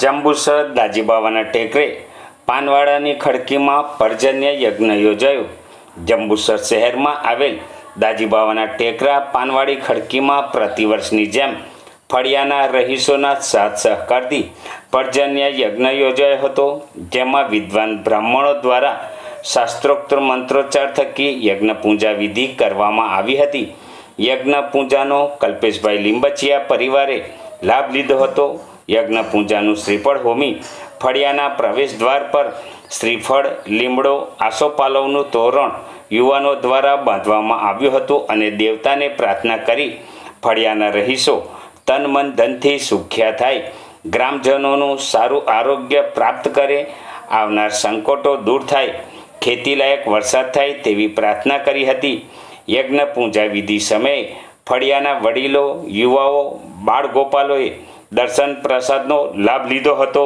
જંબુસર દાજીબાવાના ટેકરે પાનવાડાની ખડકીમાં પર્જન્ય યજ્ઞ યોજાયો. જંબુસર શહેરમાં આવેલ દાજીબાવાના ટેકરા પાનવાડી ખડકીમાં પ્રતિવર્ષની જેમ ફળિયાના રહીશોના સાથ સહકારથી પર્જન્ય યજ્ઞ યોજાયો હતો, જેમાં વિદ્વાન બ્રાહ્મણો દ્વારા શાસ્ત્રોક્ત મંત્રોચ્ચાર થકી યજ્ઞ પૂજા વિધિ કરવામાં આવી હતી. યજ્ઞ પૂજાનો કલ્પેશભાઈ લીંબચિયા પરિવારે લાભ લીધો હતો. યજ્ઞ પૂજાનું શ્રીફળ હોમી ફળિયાના પ્રવેશ દ્વાર પર શ્રીફળ, લીમડો, આસોપાલવનું તોરણ યુવાનો દ્વારા બાંધવામાં આવ્યું હતું અને દેવતાને પ્રાર્થના કરી ફળિયાના રહીશો તન મન ધનથી સુખ્યા થાય. ગ્રામજનોનું સારું આરોગ્ય પ્રાપ્ત કરે, આવનાર સંકટો દૂર થાય, ખેતીલાયક વરસાદ થાય તેવી પ્રાર્થના કરી હતી. યજ્ઞ પૂજા વિધિ સમયે ફળિયાના વડીલો, યુવાઓ બાળ ગોપાલોએ દર્શન પ્રસાદનો લાભ લીધો હતો.